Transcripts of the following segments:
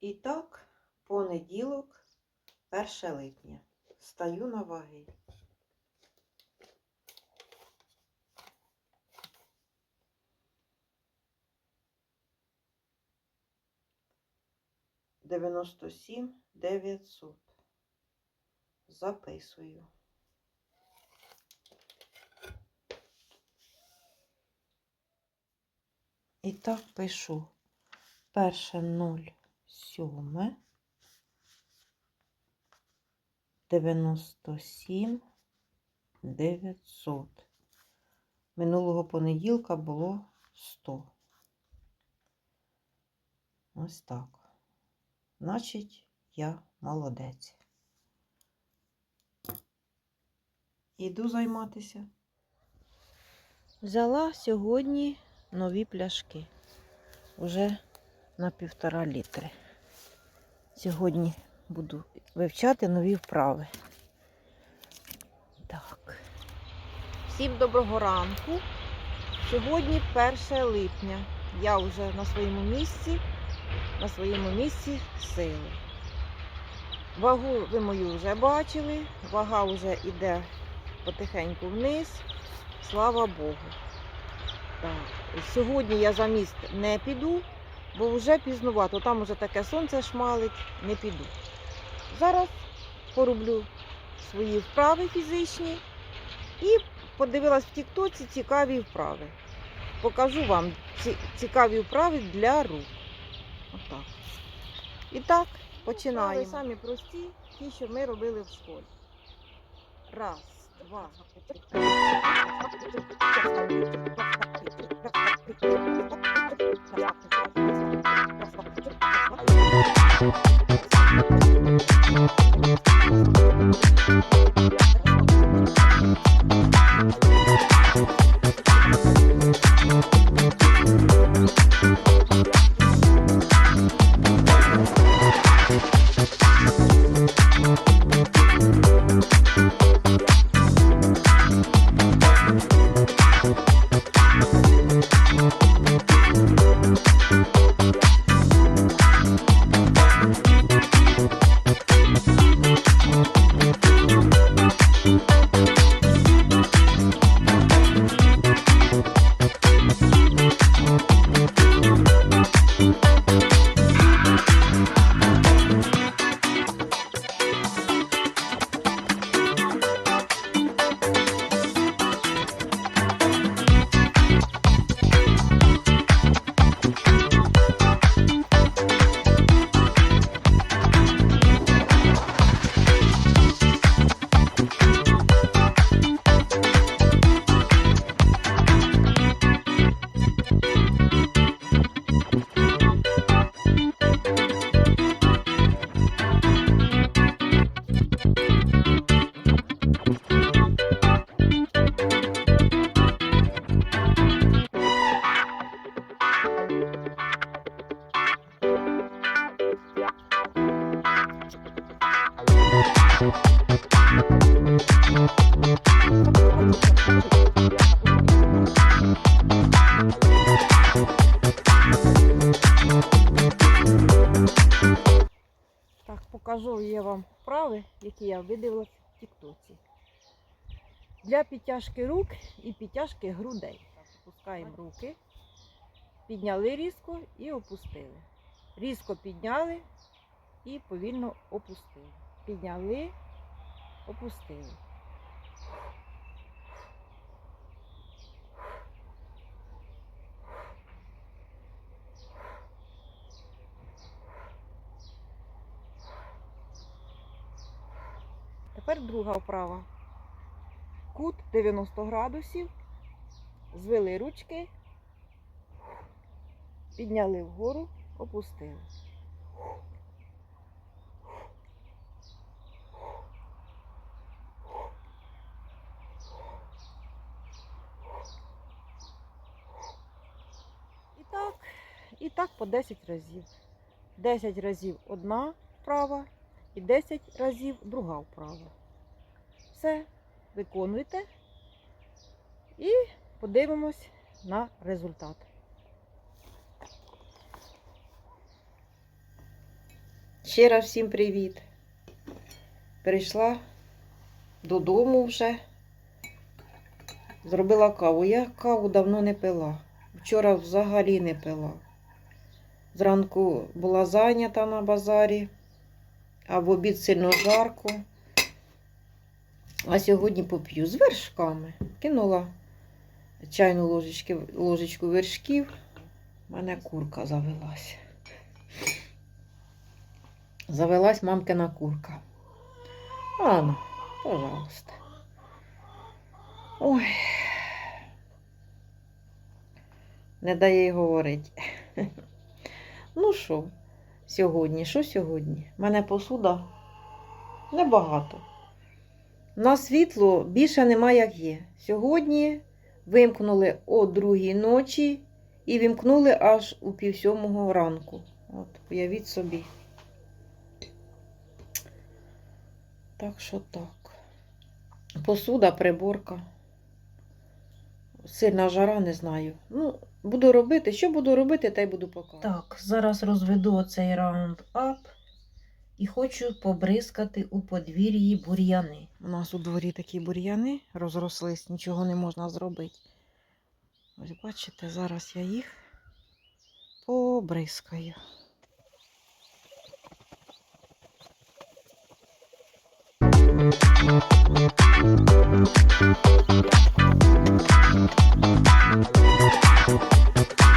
І так, понеділок, 1 липня. Стаю на ваги. Дев'яносто сім дев'ятсот. Записую. І так пишу. Перше нуль сьоме. 97 900. Минулого понеділка було 100. Ось так. Значить, я молодець. Іду займатися. Взяла сьогодні нові пляшки. Уже на півтора літри. Сьогодні буду вивчати нові вправи. Так. Всім доброго ранку. Сьогодні 1 липня. Я вже на своєму місці, на своєму місці сили. Вагу ви мою вже бачили, вага вже йде потихеньку вниз. Слава Богу. Так. Сьогодні я за міст не піду, бо вже пізнувато. Там уже таке сонце шмалить, не піду. Зараз пороблю свої вправи фізичні і подивилась в Тіктоці цікаві вправи. Покажу вам цікаві вправи для рук. Отак. І так, починаємо. Вправи самі прості, ті, що ми робили в школі. Раз, два, Так, я вам вправи, які я видивилася в Тіктоці. Для підтяжки рук і підтяжки грудей. Опускаємо руки, підняли різко і опустили. Різко підняли і повільно опустили. Підняли, опустили. Тепер друга вправа. Кут 90 градусів. Звели ручки, підняли вгору, опустили. І так, і так по 10 разів. 10 разів одна вправа і 10 разів друга вправа. Все, виконуйте і подивимось на результат. Ще раз всім привіт. Прийшла додому вже. Зробила каву. Я каву давно не пила. Вчора взагалі не пила. Зранку була зайнята на базарі, а в обід сильно жарко. А сьогодні поп'ю з вершками. Кинула чайну ложечки, ложечку вершків. У мене курка завелась. Завелась мамкина курка. Ано, пожалуйста. Ой. Не дає й говорити. Ну що, сьогодні? Що сьогодні? У мене посуда небагато. На світло більше нема як є. Сьогодні вимкнули о другій ночі і вимкнули аж у пів сьомого ранку. От, уявіть собі. Так що так. Посуда, приборка. Сильна жара, не знаю. Ну, буду робити. Що буду робити, та й буду показувати. Так, зараз розведу оцей раунд ап і хочу побризкати у подвір'ї бур'яни. У нас у дворі такі бур'яни розрослись, нічого не можна зробити. Ось бачите, зараз я їх побризкаю.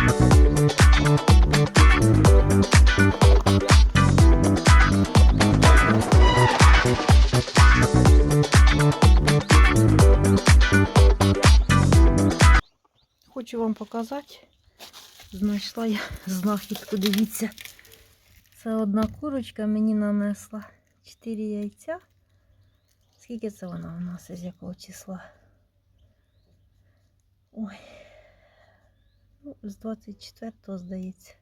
Хочу вам показати. Знайшла я знахідку, дивіться. Це одна курочка мені нанесла 4 яйця. Скільки це вона у нас із якого числа? Ой. Ну, з 24-го, здається.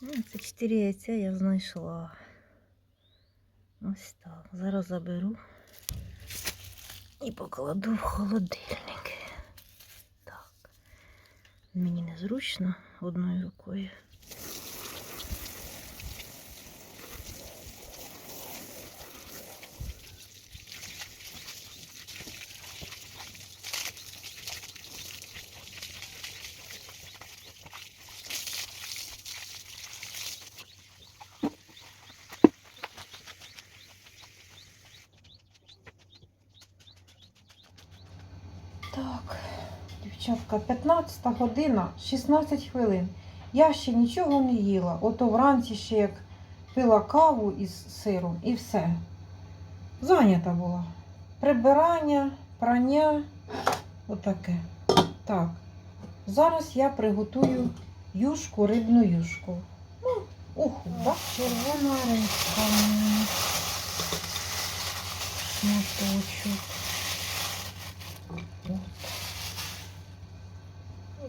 Ну, це 4 яйця я знайшла. Ось так. Зараз заберу і покладу в холодильник. Мені незручно одною рукою. Так, дівчатка, 15 година, 16 хвилин. Я ще нічого не їла. Ото вранці ще як пила каву із сиром і все. Зайнята була. Прибирання, прання, отаке. Так. Зараз я приготую юшку, рибну юшку. Ну, уху, так? Червона рибка. Моточок.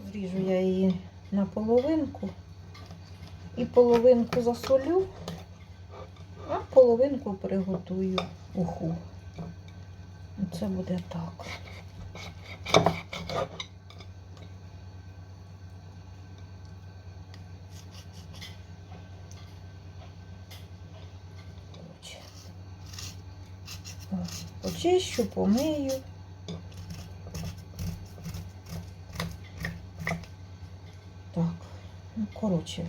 Зріжу я її на половинку і половинку засолю, а половинку приготую уху. Це буде так. Почищу, помию. Так, ну, коротше,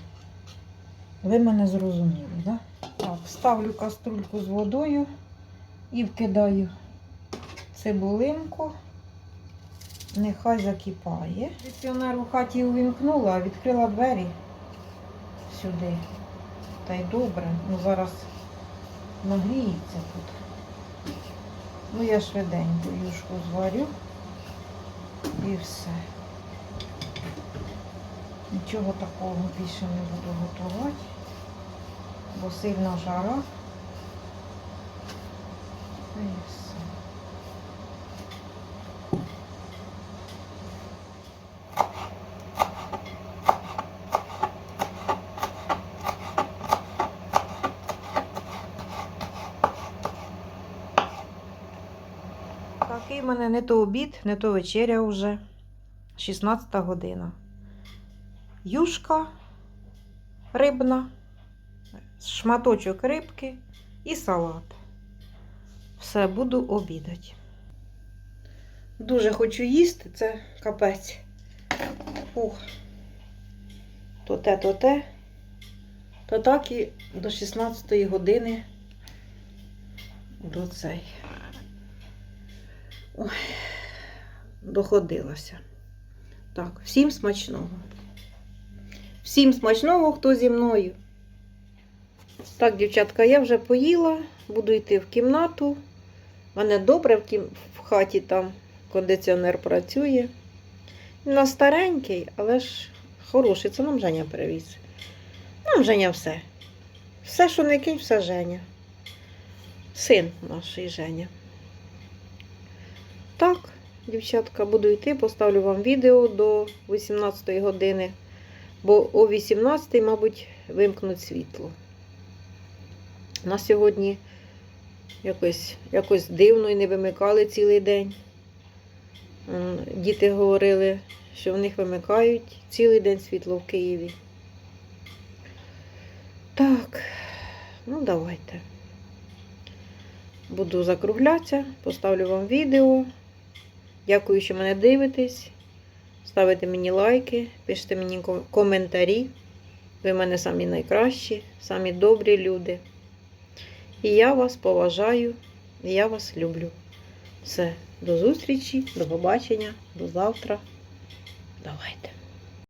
ви мене зрозуміли, так? Так, ставлю каструльку з водою і вкидаю цибулинку. Нехай закипає. Кондиціонер у хаті увімкнула, відкрила двері сюди. Та й добре. Ну зараз нагріється тут. Ну я швиденько юшку зварю і все. Нічого такого більше не буду готувати, бо сильна жара. І все. Такий в мене не то обід, не то вечеря вже. 16 година. Юшка рибна, шматочок рибки і салат. Все, буду обідати. Дуже хочу їсти, це капець. Ух. То те, то те. То так і до 16 години до цей. Ой, доходилося. Так, всім смачного. Всім смачного, хто зі мною. Так, дівчатка, я вже поїла, буду йти в кімнату. У мене добре в, кім... в хаті там кондиціонер працює. У старенький, але ж хороший. Це нам Женя привіз. Нам Женя все. Все, що не кинь, все Женя. Син наш Женя. Так, дівчатка, буду йти, поставлю вам відео до 18 години, бо о 18, мабуть, вимкнуть світло. На сьогодні якось, якось дивно і не вимикали цілий день. Діти говорили, що в них вимикають цілий день світло в Києві. Так, ну давайте. Буду закруглятися, поставлю вам відео. Дякую, що мене дивитесь. Ставите мені лайки, пишете мені коментарі. Ви в мене самі найкращі, самі добрі люди. І я вас поважаю, і я вас люблю. Все, до зустрічі, до побачення, до завтра. Давайте.